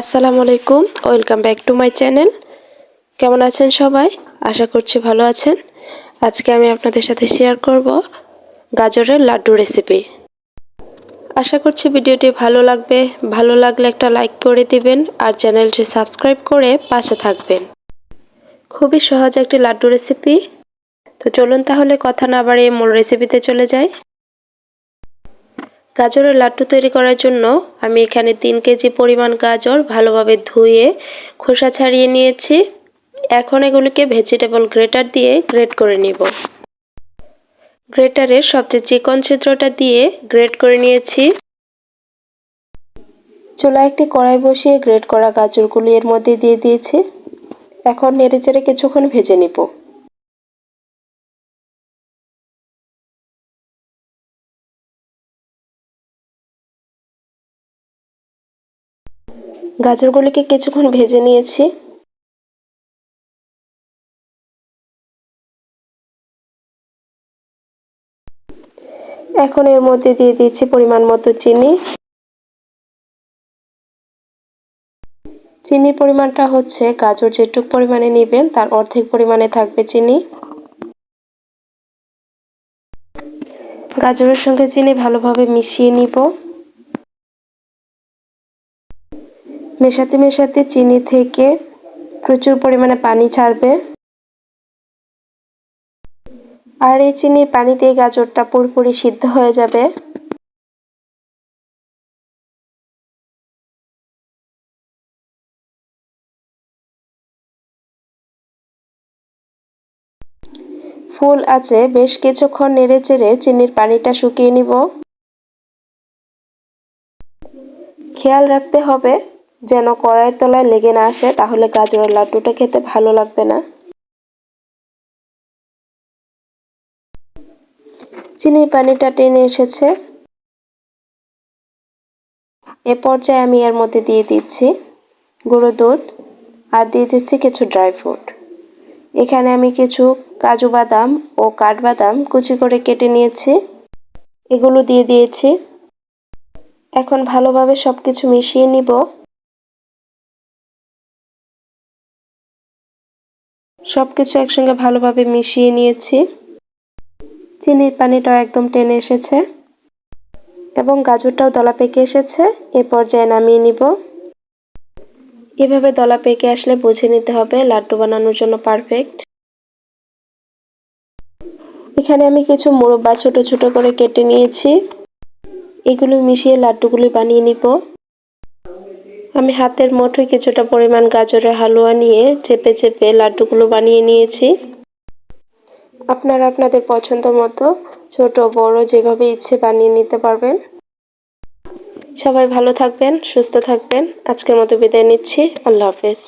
আসসালামু আলাইকুম, welcome back to my channel. কেমন আছেন সবাই? আশা করছি ভালো আছেন। আজকে আমি আপনাদের সাথে শেয়ার করব গাজরের লাড্ডু রেসিপি আশা করছি ভিডিওটি ভালো লাগবে। ভালো লাগলে একটা লাইক করে দিবেন আর চ্যানেলটি সাবস্ক্রাইব করে পাশে থাকবেন। খুবই সহজ একটি লাড্ডু রেসিপি তো চলুন তাহলে কথা না বাড়িয়ে মূল রেসিপিতে চলে যাই। গাজরের লাড্ডু তৈরি করার জন্য আমি এখানে তিন কেজি পরিমাণ গাজর ভালোভাবে ধুয়ে খোসা ছাড়িয়ে নিয়েছি। এখন এগুলিকে ভেজিটেবল গ্রেটার দিয়ে গ্রেট করে নিব। গ্রেটারের সবচেয়ে চিকন ছিদ্রটা দিয়ে গ্রেট করে নিয়েছি। চুলা একটি কড়াই বসিয়ে গ্রেট করা গাজরগুলি এর মধ্যে দিয়ে দিয়েছি। এখন নেড়ে চেড়ে কিছুক্ষণ ভেজে নিব। গাজরগুলিকে কিছুক্ষণ ভেজে নিয়েছি। এখন এর মধ্যে দিয়ে দিচ্ছি পরিমাণ মতো চিনি। চিনির পরিমাণটা হচ্ছে গাজর যেটুক পরিমাণে নেবেন, তার অর্ধেক পরিমাণে থাকবে চিনি। গাজরের সঙ্গে চিনি ভালোভাবে মিশিয়ে নিব। মেশাতে মেশাতে চিনি থেকে প্রচুর পরিমাণে পানি ছাড়বে। আর এই চিনির পানিতে গাজরটা পুরোপুরি সিদ্ধ হয়ে যাবে। ফুল আছে, বেশ কিছুক্ষণ নেড়ে চেড়ে চিনির পানিটা শুকিয়ে নিব। খেয়াল রাখতে হবে যেন কড়াইয়ের তলায় লেগে না আসে, তাহলে গাজরের লাড্ডুটা খেতে ভালো লাগবে না। চিনির পানিটা টেনে এসেছে। এ পর্যায়ে আমি এর মধ্যে দিয়ে দিচ্ছি গুঁড়ো দুধ আর দিয়ে দিচ্ছি কিছু ড্রাই ফ্রুট। এখানে আমি কিছু কাজু বাদাম ও কাঠবাদাম কুচি করে কেটে নিয়েছি। এগুলো দিয়ে দিয়েছি। এখন ভালোভাবে সবকিছু মিশিয়ে নিব। সবকিছু একসঙ্গে ভালোভাবে মিশিয়ে নিয়েছি। চিনির পানিটাও একদম টেনে এসেছে এবং গাজরটাও দলা পেকে এসেছে। এ পর্যায়ে নামিয়ে নিব। এভাবে দলা পেকে আসলে বুঝে নিতে হবে, লাড্ডু বানানোর জন্য পারফেক্ট। এখানে আমি কিছু মোরব্বা ছোট ছোট করে কেটে নিয়েছি। এগুলো মিশিয়ে লাড্ডুগুলি বানিয়ে নিব। আমি হাতের মুঠোয় কিছুটা পরিমাণ গাজরের হালুয়া নিয়ে চেপে চেপে লাড্ডুগুলো বানিয়ে নিয়েছি। আপনারা আপনাদের পছন্দ মতো ছোট বড় যেভাবে ইচ্ছে বানিয়ে নিতে পারবেন। সবাই ভালো থাকবেন, সুস্থ থাকবেন। আজকের মতো বিদায় নিচ্ছি। আল্লাহ হাফেজ।